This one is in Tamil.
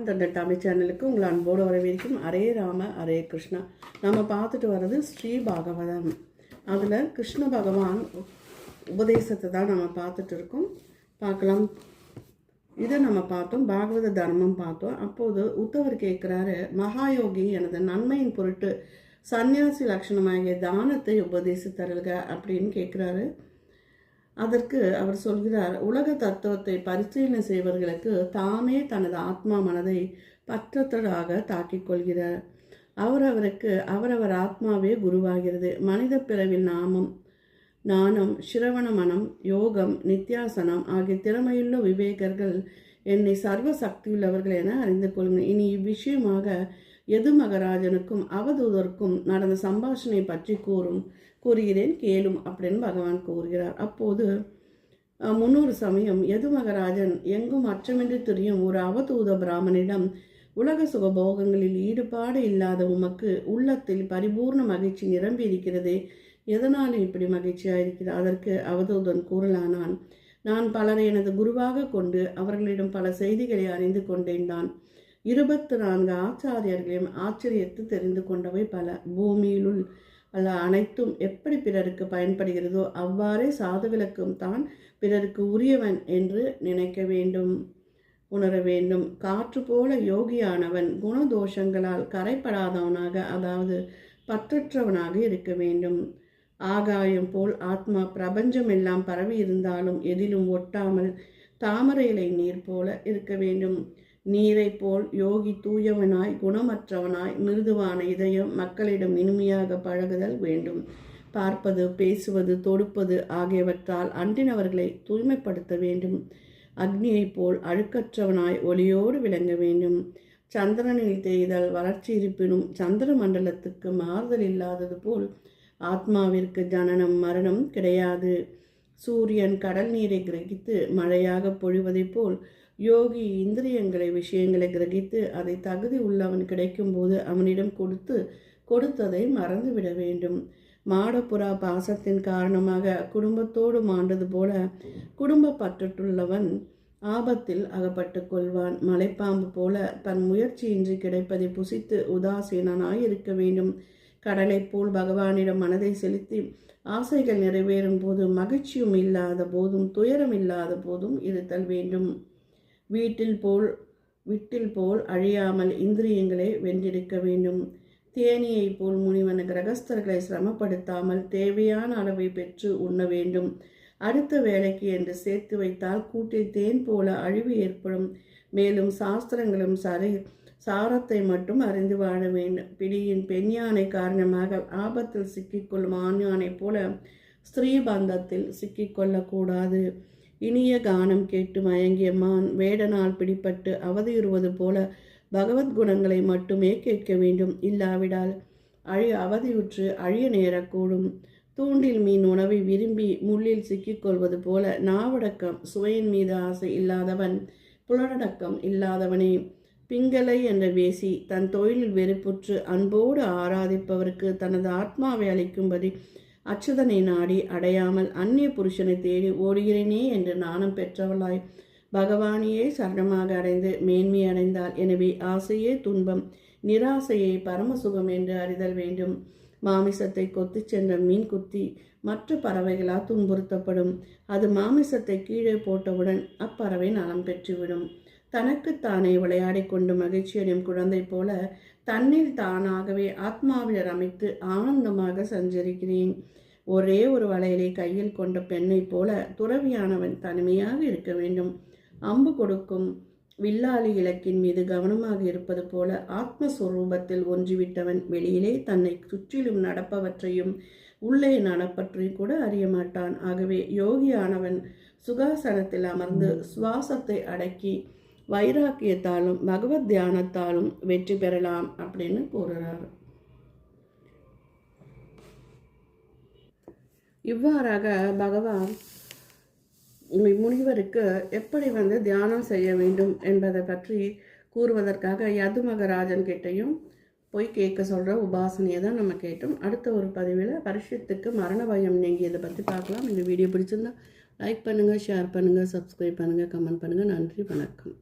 இந்த தமிழ் சேனலுக்கு உங்களை அன்போடு வரவேற்கும் அரே ராம அரே கிருஷ்ணா. நம்ம பார்த்துட்டு வர்றது ஸ்ரீ பாகவதம். அதில் கிருஷ்ண பகவான் உபதேசத்தை தான் நம்ம பார்த்துட்டு இருக்கோம். பார்க்கலாம். இதை நம்ம பார்த்தோம் பாகவத தர்மம் பார்த்தோம். அப்போது உத்தவர் கேட்குறாரு மகாயோகி எனது நன்மையின் பொருட்டு சந்நியாசி லட்சணமாகிய தானத்தை உபதேசித்தருள்க அப்படின்னு கேட்குறாரு. அதற்கு அவர் சொல்கிறார் உலக தத்துவத்தை பரிசீலனை செய்வர்களுக்கு தாமே தனது ஆத்மா மனதை பற்றத்தடாக தாக்கிக் கொள்கிறார். அவரவருக்கு அவரவர் ஆத்மாவே குருவாகிறது. மனித பிறவில் நாமம் நாணம் சிரவண மனம் யோகம் நித்யாசனம் ஆகிய திறமையுள்ள விவேகர்கள் என்னை சர்வ சக்தியுள்ளவர்கள் என அறிந்து கொள்ளுங்கள் இனி இவ்விஷயமாக எது மகராஜனுக்கும் அவதூதருக்கும் நடந்த சம்பாஷணை பற்றி கூறும். கூறுகிறேன் கேளும் அப்படின்னு பகவான் கூறுகிறார். அப்போது முன்னொரு சமயம் எது மகராஜன்? எங்கும் அச்சமின்றி தெரியும் ஒரு அவதூத பிராமணிடம் உலக சுகபோகங்களில் ஈடுபாடு இல்லாத உமக்கு உள்ளத்தில் பரிபூர்ண மகிழ்ச்சி நிரம்பி இருக்கிறதே எதனால் இப்படி மகிழ்ச்சியாக இருக்கிறது அதற்கு அவதூதன் கூறலானான் நான் பலரை எனது குருவாக கொண்டு அவர்களிடம் பல செய்திகளை அறிந்து கொண்டேன் தான். இருபத்தி நான்கு ஆச்சாரியர்களையும் ஆச்சரியத்து தெரிந்து கொண்டவை பல. பூமியிலுள் அல்ல அனைத்தும் எப்படி பிறருக்கு பயன்படுகிறதோ அவ்வாறே சாதுகளுக்கும் தான் பிறருக்கு உரியவன் என்று நினைக்க வேண்டும் உணர வேண்டும். காற்று போல யோகியானவன் குணதோஷங்களால் கரைப்படாதவனாக அதாவது பற்றற்றவனாக இருக்க வேண்டும். ஆகாயம் போல் ஆத்மா பிரபஞ்சம் எல்லாம் பரவி இருந்தாலும் எதிலும் ஒட்டாமல் தாமரை இலை நீர் போல இருக்க வேண்டும். நீரை போல் யோகி தூயவனாய் குணமற்றவனாய் மிருதுவான இதயம் மக்களிடம் இனிமையாக பழகுதல் வேண்டும். பார்ப்பது பேசுவது தொடுப்பது ஆகியவற்றால் அன்றினவர்களை தூய்மைப்படுத்த வேண்டும். அக்னியைப் போல் அழுக்கற்றவனாய் ஒளியோடு விளங்க வேண்டும். சந்திரனில் தேய்தல் வளர்ச்சி இருப்பினும் சந்திர மண்டலத்துக்கு மாறுதல் இல்லாதது போல் ஆத்மாவிற்கு ஜனனம் மரணம் கிடையாது. சூரியன் கடல் நீரை கிரகித்து மழையாக பொழிவதைப் போல் யோகி இந்திரியங்களை விஷயங்களை கிரகித்து அதை தகுதி உள்ளவன் கிடைக்கும்போது அவனிடம் கொடுத்து கொடுத்ததை மறந்துவிட வேண்டும். மாடப்புறா பாசத்தின் காரணமாக குடும்பத்தோடு மாண்டது போல குடும்ப பற்றுள்ளவன் ஆபத்தில் அகப்பட்டு கொள்வான். மலைப்பாம்பு போல தன் முயற்சியின்றி கிடைப்பதை புசித்து உதாசீனனாய் இருக்க வேண்டும். கடலைப் போல் பகவானிடம் மனதை செலுத்தி ஆசைகள் நிறைவேறும் போது மகிழ்ச்சியும் இல்லாத போதும் துயரம் இல்லாத போதும் இருத்தல் வேண்டும். வீட்டில் போல் விட்டில் போல் அழியாமல் இந்திரியங்களை வென்றிருக்க வேண்டும். தேனியை போல் முனிவன் கிரகஸ்தர்களை சிரமப்படுத்தாமல் தேவையான அளவை பெற்று உண்ண வேண்டும். அடுத்த வேலைக்கு என்று சேர்த்து வைத்தால் கூட்டில் தேன் போல அழிவு ஏற்படும். மேலும் சாஸ்திரங்களும் சரி சாரத்தை மட்டும் அறிந்து வாழ வேண்டும். பிடியின் பெண் யானை காரணமாக ஆபத்தில் சிக்கிக்கொள்ளும் ஆண் யானை போல ஸ்திரீபந்தத்தில் சிக்கிக்கொள்ளக்கூடாது. இனிய கானம் கேட்டு மயங்கிய மான் வேடனால் பிடிப்பட்டு அவதியுறுவது போல பகவத் குணங்களை மட்டுமே கேட்க வேண்டும். இல்லாவிடால் அழி அவதியுற்று அழிய நேரக்கூடும். தூண்டில் மீன் உணவை விரும்பி முள்ளில் சிக்கிக்கொள்வது போல நாவடக்கம் சுவையின் மீது ஆசை இல்லாதவன் புலனடக்கம் இல்லாதவனே. பிங்கலை என்ற வேசி தன் தொழிலில் வெறுப்புற்று அன்போடு ஆராதிப்பவருக்கு தனது ஆத்மாவை அளிக்கும்படி அச்சுதனை நாடி அடையாமல் அந்நிய புருஷனை தேடி ஓடுகிறேனே என்று நாணம் பெற்றவளாய். பகவானியே சரணமாக அடைந்து மேன்மை அடைந்தாள். எனவே ஆசையே துன்பம். நிராசையை பரமசுகம் என்று அறிதல் வேண்டும். மாமிசத்தை கொத்து சென்ற மீன் குத்தி மற்ற பறவைகளால் துன்புறுத்தப்படும். அது மாமிசத்தை கீழே போட்டவுடன் அப்பறவை நலம் பெற்றுவிடும். தனக்குத்தானே விளையாடி கொண்டு மகிழ்ச்சியடையும் குழந்தை போல தன்னில் தானாகவே ஆத்மாவில் அமைத்து ஆனந்தமாக சஞ்சரிக்கிறேன். ஒரே ஒரு வளையலை கையில் கொண்ட பெண்ணைப் போல துறவியானவன் தனிமையாக இருக்க வேண்டும். அம்பு கொடுக்கும் வில்லாளி இலக்கின் மீது கவனமாக இருப்பது போல ஆத்மஸ்வரூபத்தில் ஒன்றிவிட்டவன் வெளியிலே தன்னை சுற்றிலும் நடப்பவற்றையும் உள்ளே நடப்பற்றையும் கூட அறிய மாட்டான். ஆகவே யோகியானவன் சுகாசனத்தில் அமர்ந்து சுவாசத்தை அடக்கி வைராக்கியத்தாலும் பகவத் தியானத்தாலும் வெற்றி பெறலாம் அப்படின்னு கூறுகிறார் இவ்வாறாக பகவான் முனிவருக்கு எப்படி வந்து தியானம் செய்ய வேண்டும் என்பதை பற்றி கூறுவதற்காக யது மகராஜன் கிட்டையும் போய் கேட்க சொல்கிற உபாசனையை தான் நம்ம கேட்டோம். அடுத்த ஒரு பதிவில் பரிஷத்துக்கு மரண பயம் நீங்கியதை பற்றி பார்க்கலாம். இந்த வீடியோ பிடிச்சிருந்தா லைக் பண்ணுங்கள் ஷேர் பண்ணுங்கள் சப்ஸ்கிரைப் பண்ணுங்கள் கமெண்ட் பண்ணுங்கள் நன்றி வணக்கம்.